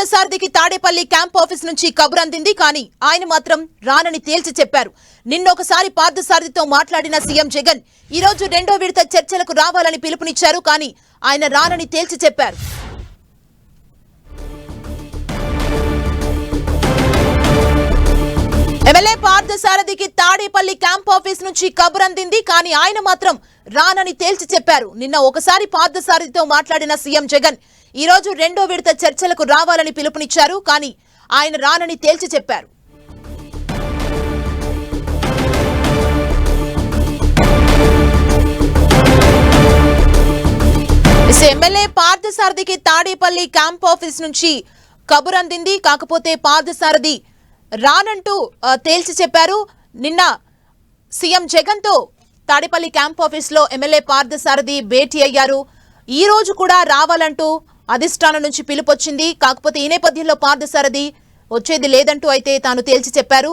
పార్థసారథికి Tadepalli camp office నుంచి కబురు అందింది. కానీ ఆయన మాత్రం రానని తేల్చి చెప్పారు. నిన్నొకసారి పార్థసారథితో మాట్లాడిన సీఎం జగన్ ఈ రోజు రెండో విడత చర్చలకు రావాలని పిలుపునిచ్చారు. కానీ ఆయన రానని తేల్చి చెప్పారు. ఎమ్మెల్యే పార్థసారథికి తాడేపల్లి క్యాంప్ ఆఫీస్ నుంచి కబురు అందింది కానీ ఆయన మాత్రం రానని తేల్చి చెప్పారు. నిన్న ఒకసారి పార్థసారథితో మాట్లాడిన సీఎం జగన్ ఈ రోజు రెండో విడత చర్చలకు రావాలని పిలుపునిచ్చారు కానీ ఆయన రానని తేల్చి చెప్పారు. ఎమ్మెల్యే పార్థసారథికి తాడేపల్లి క్యాంప్ ఆఫీస్ నుంచి కబురు అందింది కాకపోతే పార్థసారథి రానంటూ తేల్చి చెప్పారు. నిన్న సీఎం జగన్తో తాడేపల్లి క్యాంప్ ఆఫీస్లో ఎమ్మెల్యే పార్థసారథి భేటీ అయ్యారు. ఈ రోజు కూడా రావాలంటూ అధిష్టానం నుంచి పిలుపొచ్చింది. కాకపోతే ఈ నేపథ్యంలో పార్థసారథి వచ్చేది లేదంటూ అయితే తాను తేల్చి చెప్పారు.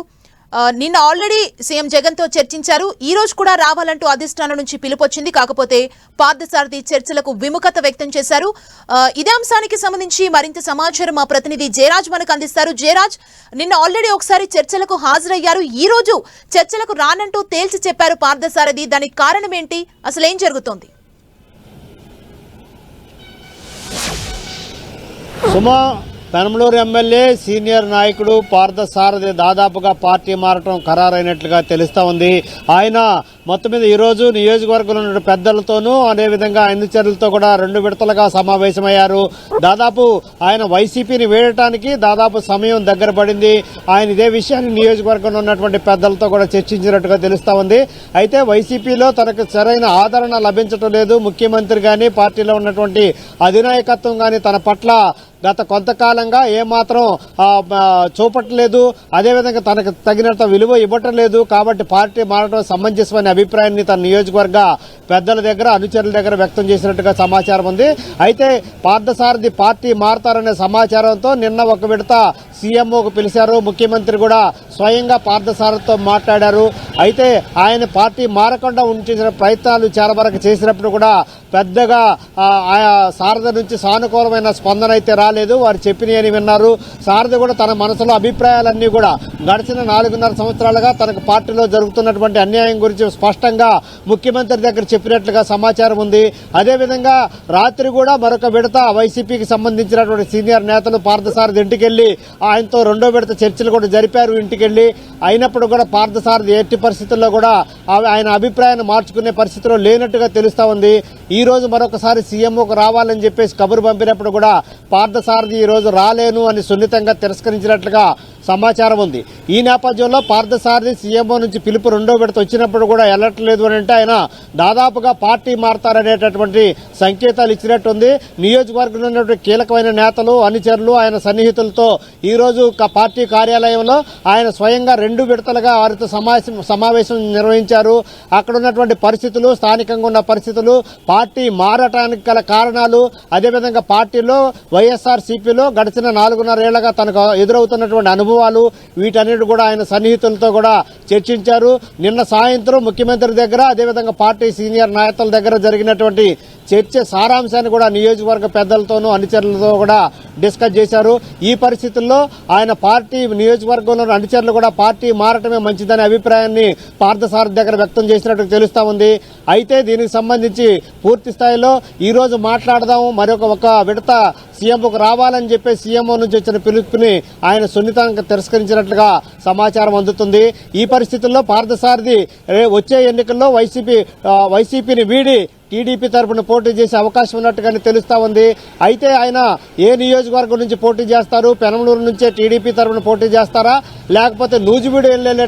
నిన్న ఆల్రెడీ సీఎం జగన్తో చర్చించారు. ఈ రోజు కూడా రావాలంటూ అధిష్టానం నుంచి పిలుపొచ్చింది. కాకపోతే పార్థసారథి చర్చలకు విముఖత వ్యక్తం చేశారు. ఇదే అంశానికి సంబంధించి మరింత సమాచారం మా ప్రతినిధి జయరాజ్ మనకు అందిస్తారు. జయరాజ్ నిన్న ఆల్రెడీ ఒకసారి చర్చలకు హాజరయ్యారు. ఈ రోజు చర్చలకు రానంటూ తేల్చి చెప్పారు పార్థసారథి. దానికి కారణం ఏంటి? అసలు ఏం జరుగుతోంది? సుమా పెనమలూరు ఎమ్మెల్యే సీనియర్ నాయకుడు పార్థసారథి దాదాపుగా పార్టీ మారటం ఖరారైనట్లుగా తెలుస్తోంది ఆయన మొత్తం మీద ఈరోజు నియోజకవర్గంలో ఉన్న పెద్దలతోనూ అదేవిధంగా చర్యలతో కూడా రెండు విడతలుగా సమావేశమయ్యారు. దాదాపు ఆయన వైసీపీని వేయటానికి దాదాపు సమయం దగ్గర పడింది. ఆయన ఇదే విషయాన్ని నియోజకవర్గంలో ఉన్నటువంటి పెద్దలతో కూడా చర్చించినట్టుగా తెలుస్తా ఉంది. అయితే వైసీపీలో తనకు సరైన ఆదరణ లభించడం లేదు. ముఖ్యమంత్రి కానీ పార్టీలో ఉన్నటువంటి అధినాయకత్వం కానీ తన పట్ల గత కొంతకాలంగా ఏమాత్రం చూపట్లేదు. అదేవిధంగా తనకు తగినంత విలువ ఇవ్వటం లేదు. కాబట్టి పార్టీ మారడం సమంజసమనే అభిప్రాయాన్ని తన నియోజకవర్గ పెద్దల దగ్గర అనుచరుల దగ్గర వ్యక్తం చేసినట్టుగా సమాచారం ఉంది. అయితే పార్థసారథి పార్టీ మారతారనే సమాచారంతో నిన్న ఒక విడత సీఎంఓకు పిలిచారు. ముఖ్యమంత్రి కూడా స్వయంగా పార్థసారథితో మాట్లాడారు. అయితే ఆయన పార్టీ మారకుండా ఉంచిన ప్రయత్నాలు చాలా వరకు చేసినప్పుడు కూడా పెద్దగా ఆయా సారథ నుంచి సానుకూలమైన స్పందన అయితే రాలేదు. వారు చెప్పినవి అని విన్నారు. సారథ కూడా తన మనసులో అభిప్రాయాలన్నీ కూడా గడిచిన నాలుగున్నర సంవత్సరాలుగా తనకు పార్టీలో జరుగుతున్నటువంటి అన్యాయం గురించి స్పష్టంగా ముఖ్యమంత్రి దగ్గర చెప్పినట్లుగా సమాచారం ఉంది. అదేవిధంగా రాత్రి కూడా మరొక విడత వైసీపీకి సంబంధించినటువంటి సీనియర్ నేతలు పార్థసారథి ఇంటికెళ్ళి ఆయనతో రెండో విడత చర్చలు కూడా జరిపారు. ఇంటికి వెళ్ళి అయినప్పుడు కూడా పార్థసారథి ఎట్టి పరిస్థితుల్లో కూడా ఆయన అభిప్రాయాన్ని మార్చుకునే పరిస్థితిలో లేనట్టుగా తెలుస్తూ ఉంది. ఈ రోజు మరొకసారి సీఎంఓకు రావాలని చెప్పేసి కబురు పంపినప్పుడు కూడా పార్థసారథి ఈ రోజు రాలేను అని సున్నితంగా తిరస్కరించినట్లుగా సమాచారం ఉంది. ఈ నేపథ్యంలో పార్థసారథి సీఎంఓ నుంచి పిలుపు రెండో విడత వచ్చినప్పుడు కూడా వెళ్ళట్లేదు అని అంటే ఆయన దాదాపుగా పార్టీ మారతారనేటటువంటి సంకేతాలు ఇచ్చినట్టుంది. నియోజకవర్గంలో కీలకమైన నేతలు అనుచరులు ఆయన సన్నిహితులతో ఈ రోజు పార్టీ కార్యాలయంలో ఆయన స్వయంగా రెండు విడతలుగా వారితో సమావేశం సమావేశం నిర్వహించారు. అక్కడ ఉన్నటువంటి పరిస్థితులు స్థానికంగా ఉన్న పరిస్థితులు పార్టీ మారటానికి గల కారణాలు అదేవిధంగా పార్టీలో వైఎస్ఆర్ సిపిలో గడిచిన నాలుగున్నరేళ్ళగా తనకు ఎదురవుతున్నటువంటి అనుభవాలు వీటన్నిటి కూడా ఆయన సన్నిహితులతో కూడా చర్చించారు. నిన్న సాయంత్రం ముఖ్యమంత్రి దగ్గర అదేవిధంగా పార్టీ సీనియర్ నేతల దగ్గర జరిగినటువంటి చర్చ సారాంశాన్ని కూడా నియోజకవర్గ పెద్దలతోనూ అనుచరులతో కూడా డిస్కస్ చేశారు. ఈ పరిస్థితుల్లో ఆయన పార్టీ నియోజకవర్గంలో అనుచరులు అనుచరులు కూడా పార్టీ మారటమే మంచిదనే అభిప్రాయాన్ని పార్థసారథి దగ్గర వ్యక్తం చేసినట్టు తెలుస్తా ఉంది. అయితే దీనికి సంబంధించి పూర్తి స్థాయిలో ఈ రోజు మాట్లాడదాము. మరొక ఒక విడత సీఎంకు రావాలని చెప్పి సీఎంఓ నుంచి వచ్చిన పిలుపుని ఆయన సున్నితంగా తిరస్కరించినట్లుగా సమాచారం అందుతుంది. ఈ పరిస్థితుల్లో పార్థసారథి వచ్చే ఎన్నికల్లో వైసీపీ వైసీపీని వీడి టీడీపీ తరఫున పోటీ చేసే అవకాశం ఉన్నట్టుగానే తెలుస్తా ఉంది. అయితే ఆయన ఏ నియోజకవర్గం నుంచి పోటీ చేస్తారు? పెనమలూరు నుంచే టీడీపీ తరఫున పోటీ చేస్తారా? లేకపోతే నూజివీడు వెళ్ళే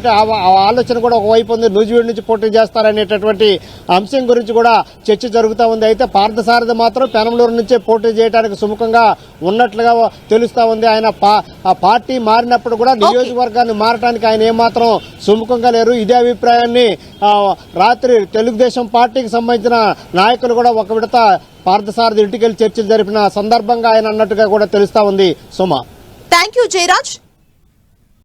ఆలోచన కూడా ఒకవైపు ఉంది. నూజివీడు నుంచి పోటీ చేస్తారనేటటువంటి అంశం గురించి కూడా చర్చ జరుగుతూ ఉంది. అయితే పార్థసారథి మాత్రం పెనమలూరు నుంచే పోటీ చేయడానికి సుముఖంగా ఉన్నట్లుగా తెలుస్తా ఉంది. ఆయన పార్టీ మారినప్పుడు కూడా నియోజకవర్గాన్ని మారడానికి ఆయన ఏమాత్రం సుముఖంగా లేరు. ఇదే అభిప్రాయాన్ని రాత్రి తెలుగుదేశం పార్టీకి సంబంధించిన నాయకులు కూడా ఒక విడత పార్థసారథి ఇంటికి వెళ్ళి చర్చలు జరిపిన సందర్భంగా ఆయన అన్నట్టుగా కూడా తెలుస్తా ఉంది సుమ. Thank you Jayaraj